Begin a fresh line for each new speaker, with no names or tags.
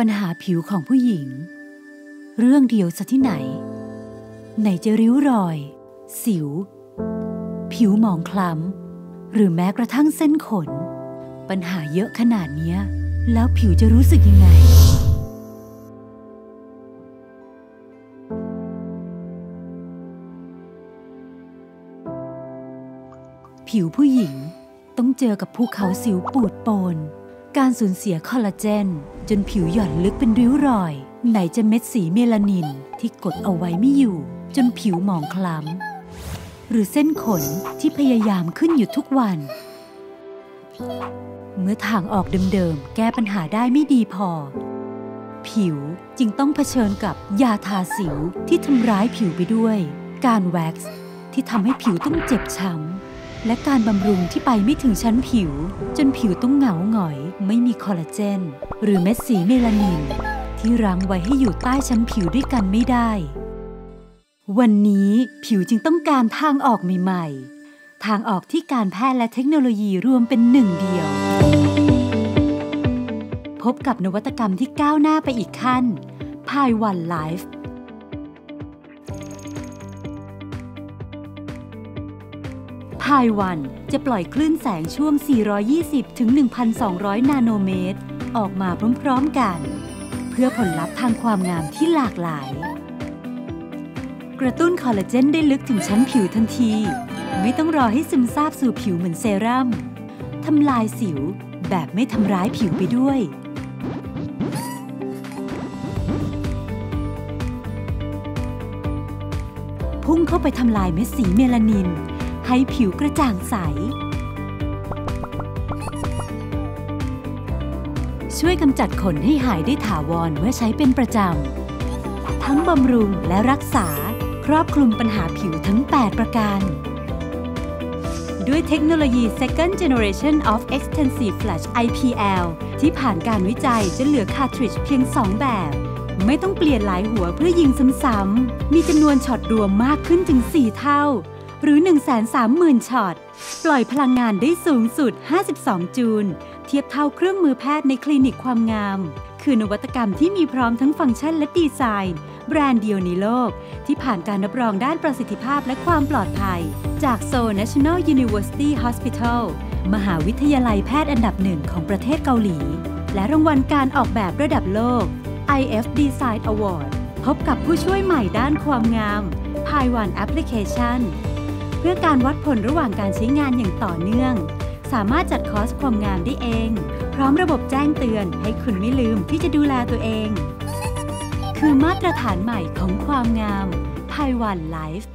ปัญหาผิวของผู้หญิง เรื่องเดียวซะที่ไหน ไหนจะริ้วรอย สิว ผิวหมองคล้ำ หรือแม้กระทั่งเส้นขน ปัญหาเยอะขนาดนี้แล้วผิวจะรู้สึกยังไง ผิวผู้หญิงต้องเจอกับภูเขาสิวปูดโปน การสูญเสียคอลลาเจน จนผิวหย่อนลึกเป็นริ้วรอย ไหนจะเม็ดสีเมลานินที่กดเอาไว้ไม่อยู่ จนผิวหมองคล้ำ หรือเส้นขนที่พยายามขึ้นอยู่ทุกวัน เมื่อทางออกเดิมๆ แก้ปัญหาได้ไม่ดีพอ ผิวจึงต้องเผชิญกับยาทาสิวที่ทำร้ายผิวไปด้วย การแว็กซ์ที่ทำให้ผิวต้องเจ็บช้ำ และการบำรุงที่ไปไม่ถึงชั้นผิว จนผิวต้องเหงาหงอย ไม่มีคอลลาเจน หรือเม็ดสีเมลานิน ที่รั้งไว้ให้อยู่ใต้ชั้นผิวด้วยกันไม่ได้ วันนี้ผิวจึงต้องการทางออกใหม่ๆ ทางออกที่การแพทย์และเทคโนโลยีรวมเป็นหนึ่งเดียว พบกับนวัตกรรมที่ก้าวหน้าไปอีกขั้นพายวันไลฟ์ พายวันจะปล่อยคลื่นแสงช่วง 420 ถึง 1,200 นาโนเมตร ออกมาพร้อมๆกัน เพื่อผลลัพธ์ทางความงามที่หลากหลาย กระตุ้นคอลลาเจนได้ลึกถึงชั้นผิวทันที ไม่ต้องรอให้ซึมซาบสู่ผิวเหมือนเซรั่มทำลายสิวแบบไม่ทำร้ายผิวไปด้วย พุ่งเข้าไปทำลายเม็ดสีเมลานิน ให้ผิวกระจ่างใส ช่วยกำจัดขนให้หายได้ถาวรเมื่อใช้เป็นประจำ ทั้งบำรุงและรักษาครอบคลุมปัญหาผิวทั้ง 8 ประการ ด้วยเทคโนโลยี Second Generation of Extensive Flash IPL ที่ผ่านการวิจัยจนเหลือคาทริดจ์เพียง 2 แบบ ไม่ต้องเปลี่ยนหลายหัวเพื่อยิงซ้ำๆมีจำนวนช็อตรวมมากขึ้นถึง 4 เท่า หรือ 130,000 ช็อต ปล่อยพลังงานได้สูงสุด 52 จูล เทียบเท่าเครื่องมือแพทย์ในคลินิกความงาม คือนวัตกรรมที่มีพร้อมทั้งฟังก์ชันและดีไซน์ แบรนด์เดียวในโลก ที่ผ่านการรับรองด้านประสิทธิภาพและความปลอดภัย จากโซ National University Hospital มหาวิทยาลัยแพทย์อันดับหนึ่งของประเทศเกาหลี และรางวัลการออกแบบระดับโลก IF Design Award พบกับผู้ช่วยใหม่ด้านความงาม p i o n Application พื่อการวัดผลระหว่างการใช้งานอย่างต่อเนื่อง สามารถจัดคอร์สความงามได้เอง พร้อมระบบแจ้งเตือนให้คุณไม่ลืมที่จะดูแลตัวเอง คือมาตรฐานใหม่ของความงามไทวันไลฟ์